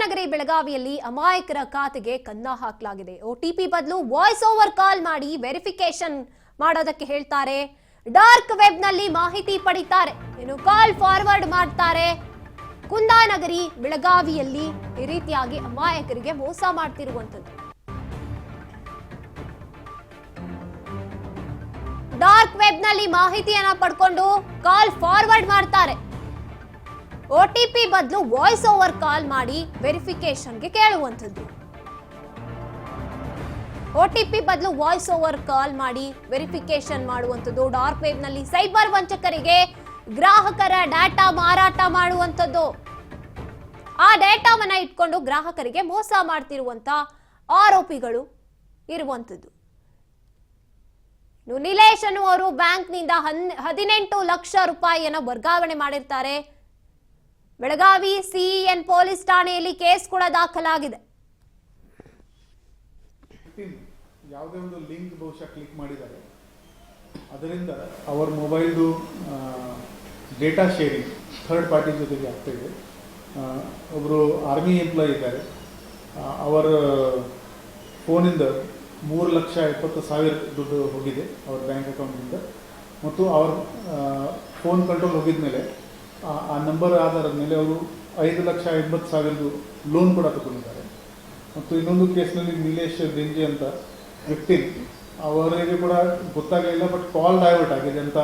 ಕುಂದಾನಗರಿ ಬೆಳಗಾವಿಯಲ್ಲಿ ಅಮಾಯಕರ ಖಾತೆಗೆ ಕನ್ನ ಹಾಕಲಾಗಿದೆ. ಒಟಿಪಿ ಬದಲು ವಾಯ್ಸ್ ಓವರ್ ಕಾಲ್ ಮಾಡಿ ವೆರಿಫಿಕೇಶನ್ ಮಾಡೋದಕ್ಕೆ ಹೇಳ್ತಾರೆ. ಡಾರ್ಕ್ ವೆಬ್ನಲ್ಲಿ ಮಾಹಿತಿ ಪಡಿತಾರೆ. ಏನು ಕಾಲ್ ಫಾರ್ವರ್ಡ್ ಮಾಡ್ತಾರೆ. ಕುಂದಾನಗರಿ, ಬೆಳಗಾವಿಯಲ್ಲಿ ಈ ರೀತಿಯಾಗಿ ಅಮಾಯಕರಿಗೆ ಮೋಸ ಮಾಡ್ತಿರುವಂತದ್ದು ಡಾರ್ಕ್ ವೆಬ್ನಲ್ಲಿ ಮಾಹಿತಿಯನ್ನ ಪಡ್ಕೊಂಡು ಕಾಲ್ ಫಾರ್ವರ್ಡ್ ಮಾಡ್ತಾರೆ. ಒಟಿಪಿ ಬದಲು ವಾಯ್ಸ್ ಓವರ್ ಕಾಲ್ ಮಾಡಿ ವೆರಿಫಿಕೇಶನ್ಗೆ ಕೇಳುವಂಥದ್ದು. ಒಟಿಪಿ ಬದಲು ವಾಯ್ಸ್ ಓವರ್ ಕಾಲ್ ಮಾಡಿ ವೆರಿಫಿಕೇಶನ್ ಮಾಡುವಂಥದ್ದು. ಡಾರ್ಕ್ ವೆಬ್ನಲ್ಲಿ ಸೈಬರ್ ವಂಚಕರಿಗೆ ಗ್ರಾಹಕರ ಡಾಟಾ ಮಾರಾಟ ಮಾಡುವಂಥದ್ದು. ಆ ಡೇಟಾವನ್ನು ಇಟ್ಕೊಂಡು ಗ್ರಾಹಕರಿಗೆ ಮೋಸ ಮಾಡ್ತಿರುವಂಥ ಆರೋಪಿಗಳು ಇರುವಂಥದ್ದು. ನಿಲೇಶನು ಅವರು ಬ್ಯಾಂಕ್ನಿಂದ ಹನ್, ಹದಿನೆಂಟು ಲಕ್ಷ ರೂಪಾಯಿಯನ್ನು ವರ್ಗಾವಣೆ ಮಾಡಿರ್ತಾರೆ. ಬೆಳಗಾವಿ ಸಿಇಎನ್ ಪೊಲೀಸ್ ಠಾಣೆಯಲ್ಲಿ ಕೇಸ್ ಕೂಡ ದಾಖಲಾಗಿದೆ. ಯಾವುದೇ ಒಂದು ಲಿಂಕ್ ಬಹುಶಃ ಕ್ಲಿಕ್ ಮಾಡಿದ್ದಾರೆ. ಅದರಿಂದ ಅವರ ಮೊಬೈಲ್ದು ಡೇಟಾ ಶೇರಿಂಗ್ ಥರ್ಡ್ ಪಾರ್ಟಿ ಜೊತೆಗೆ ಆಗ್ತಾಯಿದೆ ಒಬ್ಬರು ಆರ್ಮಿ ಎಂಪ್ಲಾಯ್ ಇದ್ದಾರೆ. ಅವರ ಫೋನಿಂದ ಮೂರು ಲಕ್ಷ ಇಪ್ಪತ್ತು ಸಾವಿರ ದುಡ್ಡು ಹೋಗಿದೆ ಅವ್ರ ಬ್ಯಾಂಕ್ ಅಕೌಂಟಿಂದ ಮತ್ತು ಅವ್ರ ಫೋನ್ ಕಂಟ್ರೋಲ್ ಹೋಗಿದ ಮೇಲೆ ಆ- ನಂಬರ್ ಆಧಾರದ ಮೇಲೆ ಅವರು ಐದು ಲಕ್ಷ ಎಂಬತ್ತು ಸಾವಿರದ್ದು ಲೋನ್ ಕೂಡ ತಗೊಂಡಿದ್ದಾರೆ. ಮತ್ತು ಇನ್ನೊಂದು ಕೇಸ್ನಲ್ಲಿ ನೀಲೇಶ್ ಬೆಂಜಿ ಅಂತ ವ್ಯಕ್ತಿ ಅವರಿಗೆ ಕೂಡ ಗೊತ್ತಾಗಲಿಲ್ಲ ಬಟ್ ಕಾಲ್ ಡೈವರ್ಟ್ ಆಗಿದೆ ಅಂತ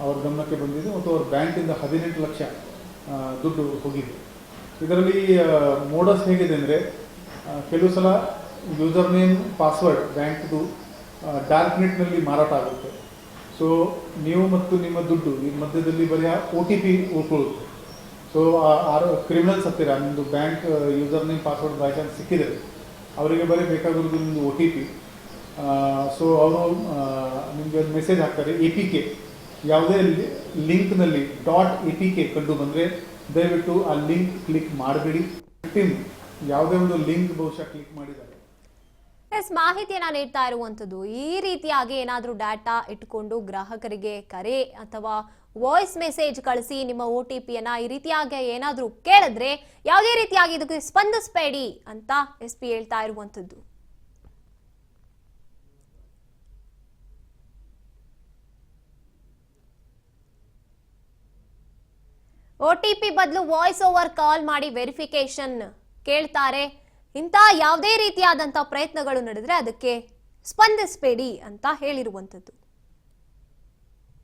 ಅವ್ರ ಗಮನಕ್ಕೆ ಬಂದಿದೆ. ಮತ್ತು ಅವ್ರ ಬ್ಯಾಂಕಿಂದ ಹದಿನೆಂಟು ಲಕ್ಷ ದುಡ್ಡು ಹೋಗಿದೆ. ಇದರಲ್ಲಿ ಮೋಡಸ್ ಹೇಗಿದೆ ಅಂದರೆ ಕೆಲವು ಸಲ ಯೂಸರ್ ನೇಮ್ ಪಾಸ್ವರ್ಡ್ ಬ್ಯಾಂಕ್ದು ಡಾರ್ಕ್ ನೆಟ್ನಲ್ಲಿ ಮಾರಾಟ ಆಗುತ್ತೆ. ಸೊ ನೀವು ಮತ್ತು ನಿಮ್ಮ ದುಡ್ಡು ನಿಮ್ಮ ಮಧ್ಯದಲ್ಲಿ ಬರೀ ಒ ಟಿ ಪಿ ಉಳ್ಕೊಳ್ಳುತ್ತೆ. ಸೊ ಆರು ಕ್ರಿಮಿನಲ್ಸ್ ಹತ್ತಿರ ನಿಮ್ಮದು bank user name password by chance ಸಿಕ್ಕಿದೆ ಅವರಿಗೆ ಬರೀ ಬೇಕಾಗಿರೋದು ನಿಮ್ಮದು ಒ ಟಿ ಪಿ ಸೊ ಅವರು ನಿಮಗೆ ಒಂದು ಮೆಸೇಜ್ ಹಾಕ್ತಾರೆ ಎ ಪಿ ಕೆ ಯಾವುದೇ ಲಿಂಕ್ನಲ್ಲಿ ಡಾಟ್ ಎ ಪಿ ಕೆ ಕಂಡು ಬಂದರೆ, ದಯವಿಟ್ಟು ಆ ಲಿಂಕ್ ಕ್ಲಿಕ್ ಮಾಡಬೇಡಿ. ಯಾವುದೇ ಒಂದು ಲಿಂಕ್ ಬಹುಶಃ ಕ್ಲಿಕ್ ಮಾಡಿದ್ದಾರೆ. ಎಸ್, ಮಾಹಿತಿಯನ್ನ ನೀಡ್ತಾ ಇರುವಂಥದ್ದು, ಈ ರೀತಿಯಾಗಿ ಏನಾದರೂ ಡಾಟಾ ಇಟ್ಕೊಂಡು ಗ್ರಾಹಕರಿಗೆ ಕರೆ ಅಥವಾ ವಾಯ್ಸ್ ಮೆಸೇಜ್ ಕಳಿಸಿ ನಿಮ್ಮ ಒ ಟಿ ಪಿಯನ್ನ ಈ ರೀತಿಯಾಗಿ ಏನಾದರೂ ಕೇಳಿದ್ರೆ ಯಾವುದೇ ರೀತಿಯಾಗಿ ಇದಕ್ಕೆ ಸ್ಪಂದಿಸಬೇಡಿ ಅಂತ ಎಸ್ ಪಿ ಹೇಳ್ತಾ ಇರುವಂಥದ್ದು. ಒ ಟಿ ಪಿ ಬದಲು ವಾಯ್ಸ್ ಓವರ್ ಕಾಲ್ ಮಾಡಿ ವೆರಿಫಿಕೇಶನ್ ಕೇಳ್ತಾರೆ. ಇಂಥ ಯಾವುದೇ ರೀತಿಯಾದಂಥ ಪ್ರಯತ್ನಗಳು ನಡೆದ್ರೆ ಅದಕ್ಕೆ ಸ್ಪಂದಿಸಬೇಡಿ ಅಂತ ಹೇಳಿರುವಂಥದ್ದು.